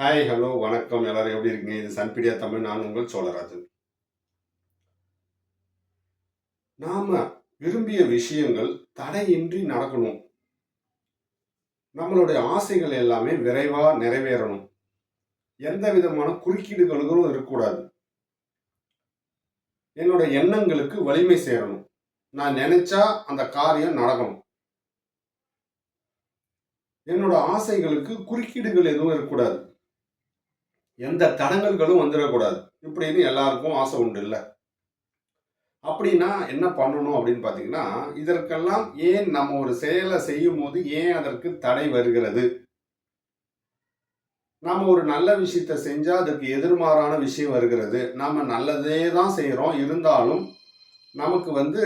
Hi hello வணக்கம். எல்லாரும் எப்படி இருக்கீங்க? இது சன்பீடியா தமிழ். நான் உங்கள் சோழராஜன். நாம விரும்பிய விஷயங்கள் தடையின்றி நடக்கணும். நம்மளுடைய ஆசைகள் எல்லாமே விரைவா நிறைவேறணும். எந்த விதமான குறுக்கீடுகளும் இருக்கக்கூடாது. என்னோட எண்ணங்களுக்கு வலிமை சேரணும். நான் நினைச்சா அந்த காரியம் நடக்கணும். என்னோட ஆசைகளுக்கு குறுக்கீடுகள் எதுவும் இருக்கக்கூடாது. எந்த தடங்கல்களும் வந்துடக்கூடாது. இப்படின்னு எல்லாருக்கும் ஆசை உண்டு இல்லை. அப்படின்னா என்ன பண்ணணும் அப்படின்னு பார்த்தீங்கன்னா இதற்கெல்லாம் ஏன் நம்ம ஒரு செயலை செய்யும் போது ஏன் அதற்கு தடை வருகிறது? நாம் ஒரு நல்ல விஷயத்த செஞ்சால் அதுக்கு எதிர்மாறான விஷயம் வருகிறது. நாம் நல்லதே தான் செய்கிறோம் இருந்தாலும் நமக்கு வந்து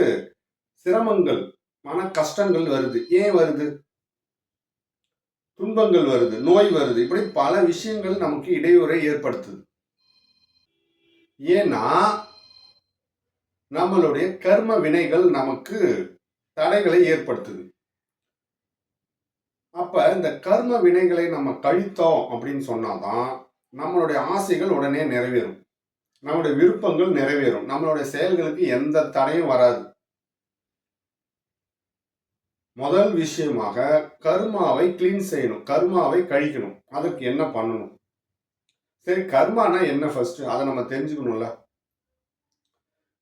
சிரமங்கள் மன கஷ்டங்கள் வருது. ஏன் வருது? துன்பங்கள் வருது நோய் வருது. இப்படி பல விஷயங்கள் நமக்கு இடையூறை ஏற்படுத்துது. ஏன்னா நம்மளுடைய கர்ம வினைகள் நமக்கு தடைகளை ஏற்படுத்துது. அப்ப இந்த கர்ம வினைகளை நம்ம கழித்தோம் அப்படின்னு சொன்னாதான் நம்மளுடைய ஆசைகள் உடனே நிறைவேறும். நம்மளுடைய விருப்பங்கள் நிறைவேறும். நம்மளுடைய செயல்களுக்கு எந்த தடையும் வராது. முதல் விஷயமாக கருமாவை கிளீன் செய்யணும் கர்மாவை கழிக்கணும். அதுக்கு என்ன பண்ணணும்? சரி கர்மானா என்ன ஃபர்ஸ்ட் அதை நம்ம தெரிஞ்சுக்கணும்ல.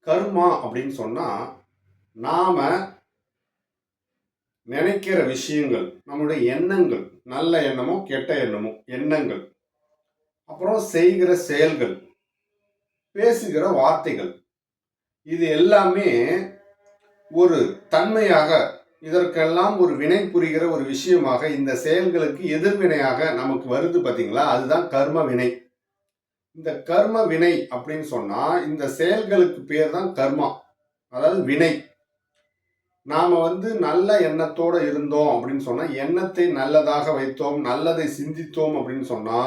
கர்மா அப்படின்னு சொன்னா நாம நினைக்கிற விஷயங்கள் நம்மளுடைய எண்ணங்கள் நல்ல எண்ணமோ கெட்ட எண்ணமோ எண்ணங்கள். அப்புறம் செய்கிற செயல்கள் பேசுகிற வார்த்தைகள். இது எல்லாமே ஒரு தன்மையாக இதற்கெல்லாம் ஒரு வினை புரிகிற ஒரு விஷயமாக இந்த செயல்களுக்கு எதிர்வினையாக நமக்கு வருது பார்த்தீங்களா அதுதான் கர்ம வினை. இந்த கர்ம வினை அப்படின்னு சொன்னா இந்த செயல்களுக்கு பேர் தான் கர்மா. அதாவது வினை. நாம வந்து நல்ல எண்ணத்தோட இருந்தோம் அப்படின்னு சொன்னா எண்ணத்தை நல்லதாக வைத்தோம் நல்லதை சிந்தித்தோம் அப்படின்னு சொன்னா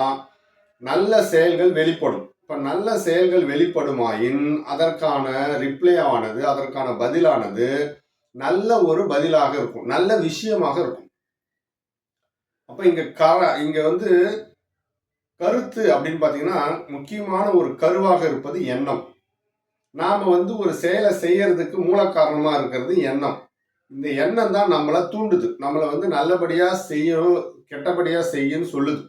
நல்ல செயல்கள் வெளிப்படும். இப்ப நல்ல செயல்கள் வெளிப்படுமாயின் அதற்கான ரிப்ளை ஆனது அதற்கான பதிலானது நல்ல ஒரு பதிலாக இருக்கும். நல்ல விஷயமாக இருக்கும். அப்ப இங்க கர இங்க வந்து கருத்து அப்படின்னு பாத்தீங்கன்னா முக்கியமான ஒரு கருவாக இருப்பது எண்ணம். நாம வந்து ஒரு செயலை செய்யறதுக்கு மூல காரணமா இருக்கிறது எண்ணம். இந்த எண்ணம் தான் நம்மளை தூண்டுது. நம்மளை வந்து நல்லபடியா செய்யும் கெட்டபடியா செய்யுன்னு சொல்லுது.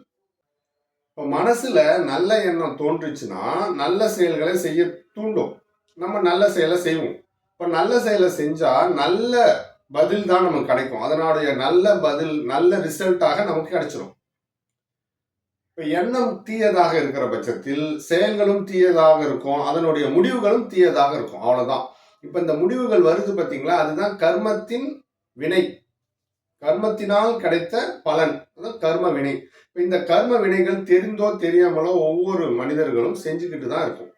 இப்போ மனசுல நல்ல எண்ணம் தோன்றுச்சுன்னா நல்ல செயல்களை செய்ய தூண்டும். நம்ம நல்ல செயலை செய்வோம். இப்போ நல்ல செயலை செஞ்சா நல்ல பதில் தான் நமக்கு கிடைக்கும். அதனுடைய நல்ல பதில் நல்ல ரிசல்ட்டாக நமக்கு கிடைச்சிரும். இப்போ எண்ணம் தீயதாக இருக்கிற பட்சத்தில் செயல்களும் தீயதாக இருக்கும். அதனுடைய முடிவுகளும் தீயதாக இருக்கும். அவ்வளோதான் இப்போ இந்த முடிவுகள் வருது பார்த்தீங்களா அதுதான் கர்மத்தின் வினை. கர்மத்தினால் கிடைத்த பலன். அதான் கர்ம வினை. இப்போ இந்த கர்ம வினைகள் தெரிந்தோ தெரியாமலோ ஒவ்வொரு மனிதர்களும் செஞ்சுக்கிட்டு தான் இருக்கும்.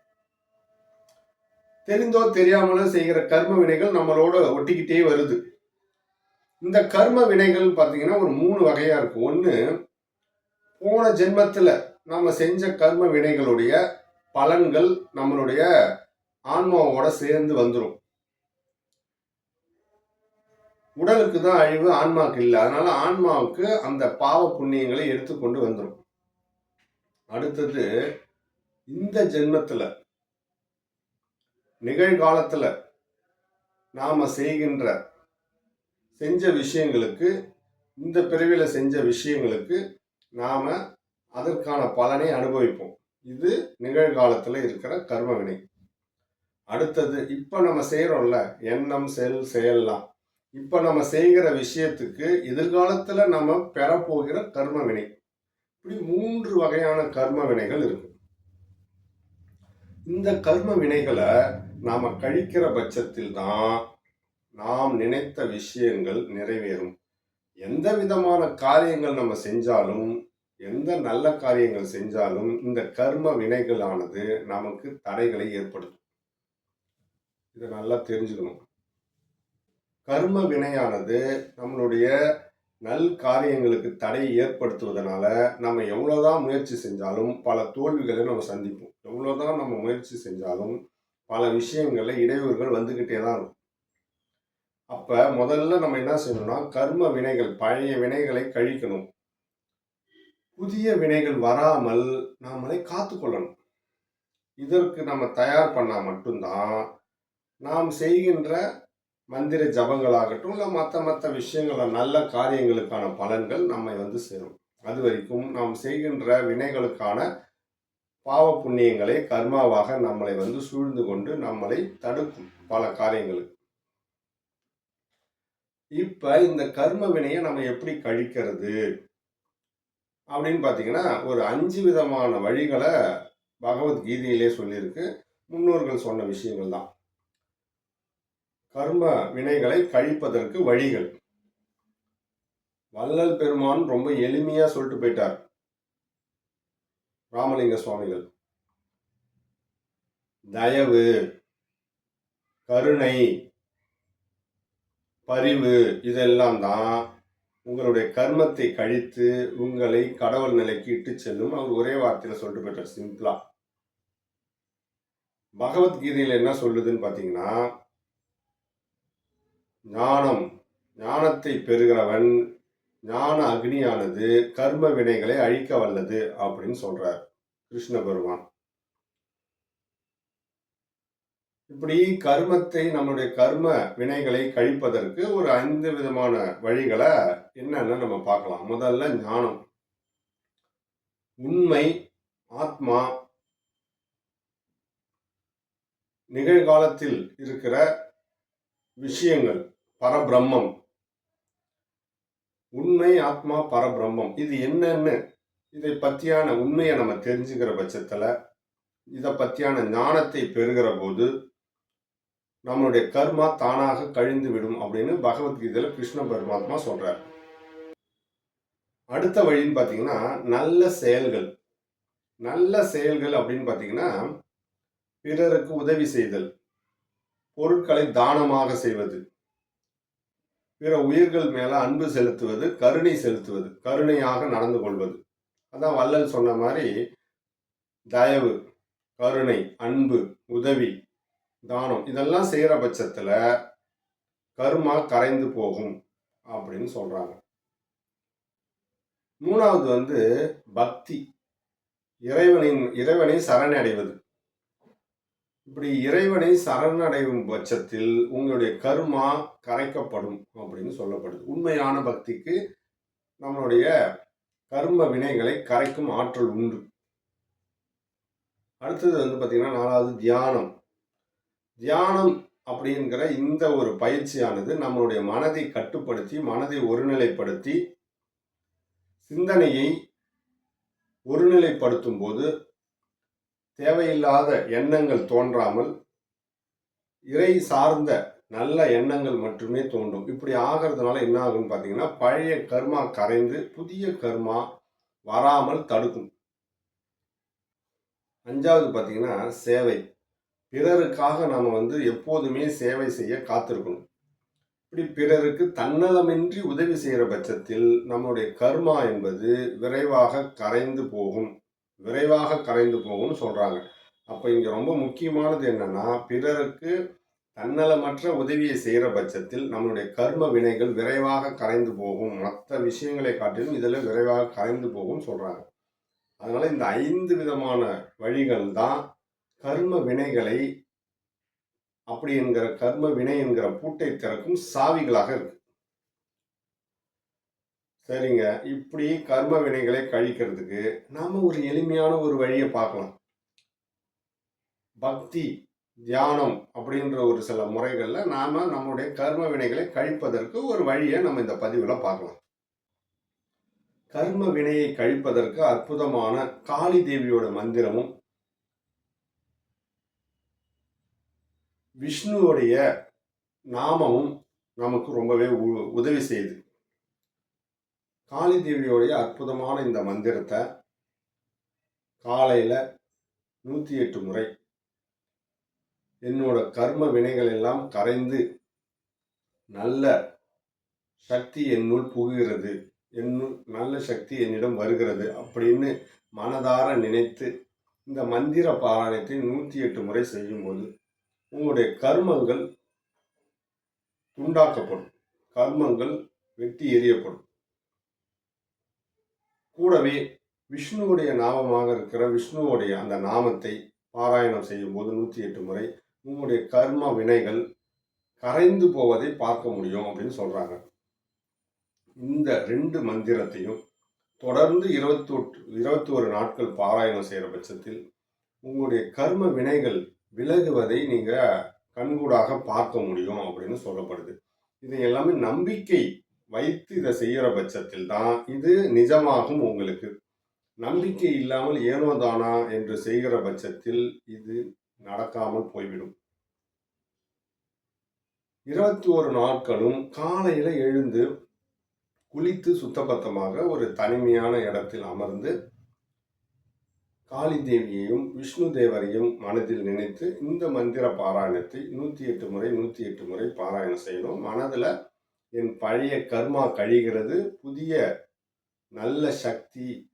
தெரிந்தோ தெரியாமலோ செய்கிற கர்ம வினைகள் நம்மளோட ஒட்டிக்கிட்டே வருது. இந்த கர்ம வினைகள் பார்த்தீங்கன்னா ஒரு மூணு வகையா இருக்கும். ஒன்று போன ஜென்மத்தில் நம்ம செஞ்ச கர்ம வினைகளுடைய பலன்கள் நம்மளுடைய ஆன்மாவோட சேர்ந்து வந்துடும் உடலுக்கு தான் அழிவு ஆன்மாவுக்கு இல்லை. அதனால ஆன்மாவுக்கு அந்த பாவ புண்ணியங்களை எடுத்துக்கொண்டு வந்துடும் அடுத்தது இந்த ஜென்மத்தில் நிகழ்காலத்தில் நாம் செய்கின்ற செஞ்ச விஷயங்களுக்கு இந்த பிறவியில் செஞ்ச விஷயங்களுக்கு நாம் அதற்கான பலனை அனுபவிப்போம். இது நிகழ்காலத்தில் இருக்கிற கர்மவினை. அடுத்தது இப்போ நம்ம செய்கிறோம்ல எண்ணம் செல் செயல்லாம். இப்போ நம்ம செய்கிற விஷயத்துக்கு எதிர்காலத்தில் நம்ம பெறப்போகிற கர்மவினை. இப்படி மூன்று வகையான கர்ம வினைகள் இருக்கு இந்த கர்ம வினைகளை நாம் கழிக்கிற பட்சத்தில் தான் நாம் நினைத்த விஷயங்கள் நிறைவேறும். எந்த விதமான காரியங்கள் நம்ம செஞ்சாலும் எந்த நல்ல காரியங்கள் செஞ்சாலும் இந்த கர்ம வினைகளானது நமக்கு தடைகளை ஏற்படுத்தும். இதை நல்லா தெரிஞ்சுக்கணும். கர்ம வினையானது நம்மளுடைய நல் காரியங்களுக்கு தடை ஏற்படுத்துவதனால நம்ம எவ்வளோதான் முயற்சி செஞ்சாலும் பல தோல்விகளை நம்ம சந்திப்போம். எவ்வளோதான் நம்ம முயற்சி செஞ்சாலும் பல விஷயங்களில் இடையூறுகள் வந்துக்கிட்டே தான் இருக்கும். அப்போ முதல்ல நம்ம என்ன செய்யணும்னா கர்ம வினைகள் பழைய வினைகளை கழிக்கணும். புதிய வினைகள் வராமல் நாமளை காத்துக்கொள்ளணும். இதற்கு நம்ம தயார் பண்ணால் மட்டும்தான் நாம் செய்கின்ற மந்திர ஜபங்களாகட்டும் இல்லை மற்ற மற்ற விஷயங்கள நல்ல காரியங்களுக்கான பலன்கள் நம்மை வந்து சேரும். அது வரைக்கும் நாம் செய்கின்ற வினைகளுக்கான பாவ புண்ணியங்களை கர்மாவாக நம்மளை வந்து சூழ்ந்து கொண்டு நம்மளை தடுக்கும் பல காரியங்களுக்கு. இப்ப இந்த கர்ம வினையை நம்ம எப்படி கழிக்கிறது? அப்படின்னு பார்த்தீங்கன்னா ஒரு அஞ்சு விதமான வழிகளை பகவத்கீதையிலே சொல்லியிருக்கு. முன்னோர்கள் சொன்ன விஷயங்கள் தான். கர்ம வினைகளை கழிப்பதற்கு வழிகள். வள்ளல் பெருமான் ரொம்ப எளிமையா சொல்லிட்டு போயிட்டார். ராமலிங்க சுவாமிகள். தயவு கருணை பரிவு இதெல்லாம் தான் உங்களுடைய கர்மத்தை கழித்து உங்களை கடவுள் நிலைக்கு இட்டு செல்லும் அவர் ஒரே வார்த்தையில சொல்லிட்டு போயிட்டார் சிம்பிளா. பகவத்கீதையில என்ன சொல்லுதுன்னு பாத்தீங்கன்னா ஞானம் ஞானத்தை பெறுகிறவன் ஞான அக்னியானது கர்ம வினைகளை அழிக்க வல்லது அப்படின்னு சொல்றார் கிருஷ்ண பெருமான். இப்படி கர்மத்தை நம்மளுடைய கர்ம வினைகளை கழிப்பதற்கு ஒரு ஐந்து விதமான வழிகளை என்னென்ன நம்ம பார்க்கலாம். முதல்ல ஞானம். உண்மை ஆத்மா நிகழ்காலத்தில் இருக்கிற விஷயங்கள் பரபிரம்மம். உண்மை ஆத்மா பரபிரம்மம் இது என்னன்னு இதை பற்றியான உண்மையை நம்ம தெரிஞ்சுக்கிற பட்சத்தில் இதை பற்றியான ஞானத்தை பெறுகிற போது நம்மளுடைய கர்மா தானாக கழிந்து விடும் அப்படின்னு பகவத்கீதையில் கிருஷ்ண பரமாத்மா சொல்கிறார் அடுத்த வழின்னு பார்த்தீங்கன்னா நல்ல செயல்கள். நல்ல செயல்கள் அப்படின்னு பார்த்தீங்கன்னா பிறருக்கு உதவி செய்தல் பொருட்களை தானமாக செய்வது. பிற உயிர்கள் மேல அன்பு செலுத்துவது கருணை செலுத்துவது கருணையாக நடந்து கொள்வது. அதான் வள்ளல் சொன்ன மாதிரி தயவு கருணை அன்பு உதவி தானம் இதெல்லாம் செய்கிற பட்சத்தில் கருமா கரைந்து போகும் அப்படின்னு சொல்கிறாங்க மூணாவது வந்து பக்தி. இறைவனின் இறைவனை சரணடைவது. இப்படி இறைவனை சரணடையும் பட்சத்தில் உங்களுடைய கருமா கரைக்கப்படும் அப்படின்னு சொல்லப்படுது. உண்மையான பக்திக்கு நம்மளுடைய கர்ம வினைகளை கரைக்கும் ஆற்றல் உண்டு. அடுத்தது வந்து பார்த்தீங்கன்னா நாலாவது தியானம். தியானம் அப்படிங்கிற இந்த ஒரு பயிற்சியானது நம்மளுடைய மனதை கட்டுப்படுத்தி மனதை ஒருநிலைப்படுத்தி சிந்தனையை ஒருநிலைப்படுத்தும் போது தேவையில்லாத எண்ணங்கள் தோன்றாமல் இறை சார்ந்த நல்ல எண்ணங்கள் மட்டுமே தோன்றும். இப்படி ஆகிறதுனால என்ன ஆகும்னு பார்த்தீங்கன்னா பழைய கர்மா கரைந்து புதிய கர்மா வராமல் தடுக்கும். அஞ்சாவது பார்த்தீங்கன்னா சேவை. பிறருக்காக நம்ம வந்து எப்போதுமே சேவை செய்ய காத்திருக்கணும். இப்படி பிறருக்கு தன்னலமின்றி உதவி செய்கிற பட்சத்தில் நம்முடைய கர்மா என்பது விரைவாக கரைந்து போகும். விரைவாக கரைந்து போகும்னு சொல்கிறாங்க அப்போ இங்கே ரொம்ப முக்கியமானது என்னன்னா பிறருக்கு தன்னலமற்ற உதவியை செய்கிற பட்சத்தில் நம்மளுடைய கர்ம வினைகள் விரைவாக கரைந்து போகும். மற்ற விஷயங்களை காட்டிலும் இதில் விரைவாக கரைந்து போகும் சொல்கிறாங்க அதனால் இந்த ஐந்து விதமான வழிகள் தான் கர்ம வினைகளை அப்படி என்கிற கர்ம வினை என்கிற பூட்டை திறக்கும் சாவிகளாக இருக்கு. சரிங்க. இப்படி கர்ம வினைகளை கழிக்கிறதுக்கு நாம ஒரு எளிமையான ஒரு வழியை பார்க்கலாம். பக்தி தியானம் அப்படின்ற ஒரு சில முறைகளில் நாம நம்முடைய கர்ம வினைகளை கழிப்பதற்கு ஒரு வழியை நம்ம இந்த பதிவில் பார்க்கலாம். கர்ம வினையை கழிப்பதற்கு அற்புதமான காளி தேவியோட மந்திரமும் விஷ்ணுவுடைய நாமமும் நமக்கு ரொம்பவே உ- உதவி செய்யுது. காளி தேவியோடைய அற்புதமான இந்த மந்திரத்தை காலையில் நூற்றி எட்டு முறை என்னோட கர்ம வினைகள் எல்லாம் கரைந்து நல்ல சக்தி என்னுள் புகுகிறது என்னுள் நல்ல சக்தி என்னிடம் வருகிறது அப்படின்னு மனதார நினைத்து இந்த மந்திர பாராயணத்தை நூற்றி எட்டு முறை செய்யும்போது உங்களுடைய கர்மங்கள் துண்டாக்கப்படும் கர்மங்கள் வெட்டி எறியப்படும். கூடவே விஷ்ணுவுடைய நாமமாக இருக்கிற விஷ்ணுவுடைய அந்த நாமத்தை பாராயணம் செய்யும்போது நூற்றி எட்டு முறை உங்களுடைய கர்ம வினைகள் கரைந்து போவதை பார்க்க முடியும் அப்படின்னு சொல்கிறாங்க இந்த ரெண்டு மந்திரத்தையும் தொடர்ந்து இருபத்தி இருபத்தி ஒரு நாட்கள் பாராயணம் செய்கிற பட்சத்தில் உங்களுடைய கர்ம வினைகள் விலகுவதை நீங்கள் கண்கூடாக பார்க்க முடியும் அப்படின்னு சொல்லப்படுது. இது எல்லாமே நம்பிக்கை வைத்து இதை செய்கிற பட்சத்தில் தான் இது நிஜமாகும் உங்களுக்கு. நம்பிக்கை இல்லாமல் ஏனோ தானா என்று செய்கிற பட்சத்தில் இது நடக்காமல் போய்விடும். இருபத்தி ஒரு நாட்களும் காலையில் எழுந்து குளித்து சுத்தபத்தமாக ஒரு தனிமையான இடத்தில் அமர்ந்து காளி தேவியையும் விஷ்ணு தேவரையும் மனதில் நினைத்து இந்த மந்திர பாராயணத்தை நூற்றி எட்டு முறை நூற்றி எட்டு முறை பாராயணம் செய்யணும் மனதில் என் பழைய கர்மா கழிகிறது புதிய நல்ல சக்தி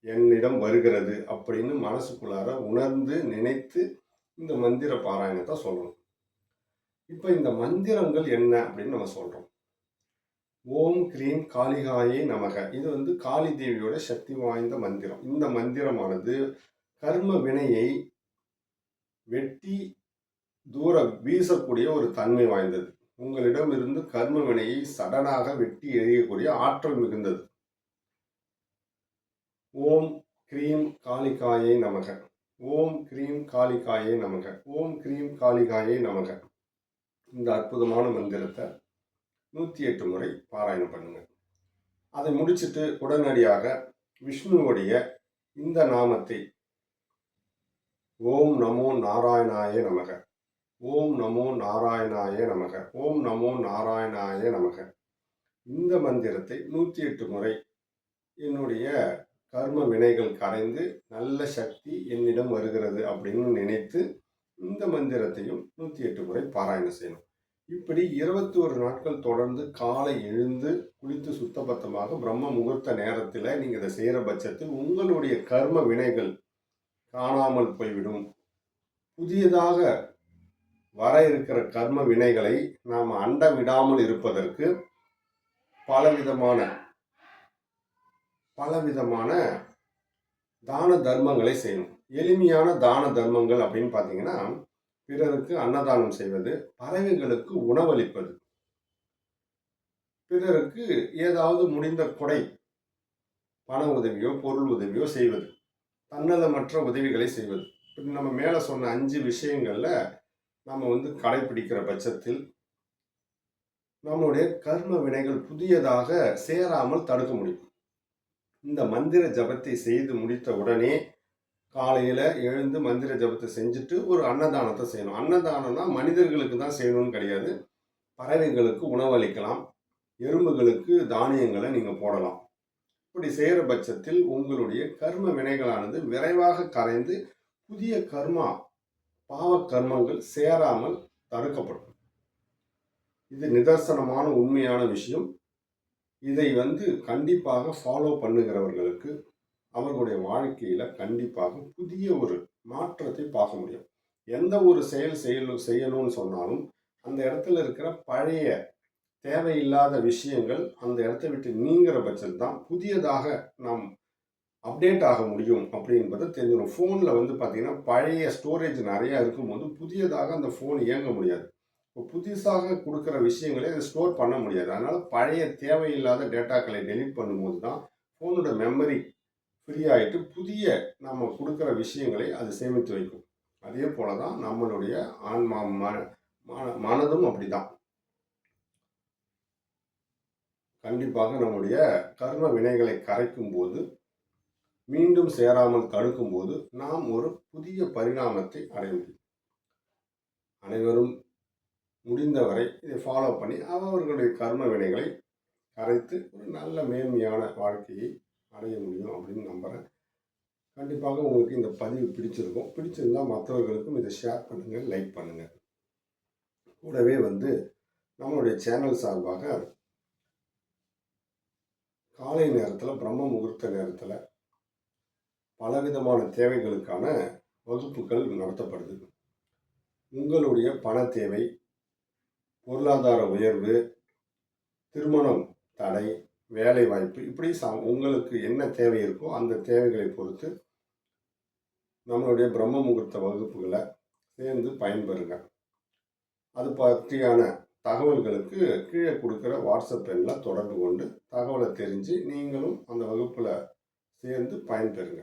என்னிடம் வருகிறது அப்படின்னு மனசுக்குள்ளார உணர்ந்து நினைத்து இந்த மந்திர பாராயணத்தை சொல்லணும். இப்போ இந்த மந்திரங்கள் என்ன அப்படின்னு நம்ம சொல்கிறோம் ஓம் கிரீம் காளிகாயே நமக. இது வந்து காளி தேவியோட சக்தி வாய்ந்த மந்திரம். இந்த மந்திரமானது கர்ம வினையை வெட்டி தூர வீசக்கூடிய ஒரு தன்மை வாய்ந்தது. உங்களிடம் இருந்து கர்ம வினையை சடனாக வெட்டி எறியக்கூடிய ஆற்றல் மிகுந்தது. ஓம் கிரீம் காளிகாயை நமக. ஓம் கிரீம் காளிகாயை நமக. ஓம் கிரீம் காளிகாயை நமக. இந்த அற்புதமான மந்திரத்தை நூற்றி எட்டு முறை பாராயணம் பண்ணுங்கள் அதை முடிச்சுட்டு உடனடியாக விஷ்ணுவுடைய இந்த நாமத்தை ஓம் நமோ நாராயணாய நமக. ஓம் நமோ நாராயணாய நமக. ஓம் நமோ நாராயணாய நமக. இந்த மந்திரத்தை நூற்றி எட்டு முறை என்னுடைய கர்ம வினைகள் கரைந்து நல்ல சக்தி என்னிடம் வருகிறது அப்படின்னு நினைத்து இந்த மந்திரத்தையும் நூற்றி எட்டு முறை பாராயணம் செய்யணும். இப்படி இருபத்தி ஒரு நாட்கள் தொடர்ந்து காலை எழுந்து குளித்து சுத்தபத்தமாக பிரம்ம முகூர்த்த நேரத்தில் நீங்கள் இதை செய்கிற பட்சத்தில் உங்களுடைய கர்ம வினைகள் காணாமல் போய்விடும். புதியதாக வர இருக்கிற கர்ம வினைகளை நாம் அண்ட விடாமல் இருப்பதற்கு பலவிதமான பலவிதமான தான தர்மங்களை செய்யணும். எளிமையான தான தர்மங்கள் அப்படின்னு பார்த்தீங்கன்னா பிறருக்கு அன்னதானம் செய்வது பறவைகளுக்கு உணவளிப்பது பிறருக்கு ஏதாவது முடிந்த கொடை பண உதவியோ பொருள் உதவியோ செய்வது தன்னலமற்ற உதவிகளை செய்வது. இப்படி நம்ம மேலே சொன்ன அஞ்சு விஷயங்களில் நம்ம வந்து கடைபிடிக்கிற பட்சத்தில் நம்முடைய கர்ம வினைகள் புதியதாக சேராமல் தடுக்க முடியும். இந்த மந்திர ஜபத்தை செய்து முடித்த உடனே காலையில் எழுந்து மந்திர ஜபத்தை செஞ்சுட்டு ஒரு அன்னதானத்தை செய்யணும். அன்னதானம்னா மனிதர்களுக்கு தான் செய்யணும்னு கிடையாது. பறவைகளுக்கு உணவளிக்கலாம் எறும்புகளுக்கு தானியங்களை நீங்கள் போடலாம். இப்படி செய்கிற பட்சத்தில் உங்களுடைய கர்ம வினைகளானது விரைவாக கரைந்து புதிய கர்மா பாவ கர்மங்கள் சேராமல் தடுக்கப்படும். இது நிதர்சனமான உண்மையான விஷயம். இதை வந்து கண்டிப்பாக ஃபாலோ பண்ணுகிறவர்களுக்கு அவர்களுடைய வாழ்க்கையில் கண்டிப்பாக புதிய ஒரு மாற்றத்தை பார்க்க முடியும். எந்த ஒரு செயல் செய்யணும் செய்யணும்னு சொன்னாலும் அந்த இடத்துல இருக்கிற பழைய தேவையில்லாத விஷயங்கள் அந்த இடத்த விட்டு நீங்கிற பட்சத்தில் தான் புதியதாக நாம் அப்டேட் ஆக முடியும் அப்படின்றத தெரிஞ்சிடும் ஃபோனில் வந்து பார்த்திங்கன்னா பழைய ஸ்டோரேஜ் நிறையா இருக்கும்போது புதியதாக அந்த ஃபோன் இயங்க முடியாது. இப்போ புதுசாக கொடுக்குற விஷயங்களை அதை ஸ்டோர் பண்ண முடியாது. அதனால் பழைய தேவையில்லாத டேட்டாக்களை டெலிட் பண்ணும்போது தான் ஃபோனோட மெமரி ஃப்ரீ ஆகிட்டு புதிய நம்ம கொடுக்குற விஷயங்களை அது சேமித்து வைக்கும். அதே போல தான் நம்மளுடைய ஆன்மா மன மனதும் அப்படி தான் கண்டிப்பாக நம்முடைய கர்ம வினைகளை கரைக்கும் போது மீண்டும் சேராமல் தடுக்கும் போது நாம் ஒரு புதிய பரிணாமத்தை அடைய முடியும். அனைவரும் முடிந்தவரை இதை ஃபாலோ பண்ணி அவர்களுடைய கர்ம வினைகளை கரைத்து ஒரு நல்ல மேன்மையான வாழ்க்கையை அடைய முடியும் அப்படின்னு நம்புகிறேன் கண்டிப்பாக உங்களுக்கு இந்த பதிவு பிடிச்சிருக்கும். பிடிச்சிருந்தால் மற்றவர்களுக்கும் இதை ஷேர் பண்ணுங்கள் லைக் பண்ணுங்கள் கூடவே வந்து நம்மளுடைய சேனல் சார்பாக காலை நேரத்தில் பிரம்ம முகூர்த்த நேரத்தில் பலவிதமான தேவைகளுக்கான வகுப்புகள் நடத்தப்படுது. உங்களுடைய பண தேவை பொருளாதார உயர்வு திருமணம் தடை வேலை வாய்ப்பு இப்படி சா உங்களுக்கு என்ன தேவை இருக்கோ அந்த தேவைகளை பொறுத்து நம்மளுடைய பிரம்ம முகூர்த்த வகுப்புகளை சேர்ந்து பயன்பெறுங்க. அது பற்றியான தகவல்களுக்கு கீழே கொடுக்குற வாட்ஸ்அப் எண்ணில் தொடர்பு கொண்டு தகவலை தெரிஞ்சு நீங்களும் அந்த வகுப்பில் சேர்ந்து பயன்பெறுங்க.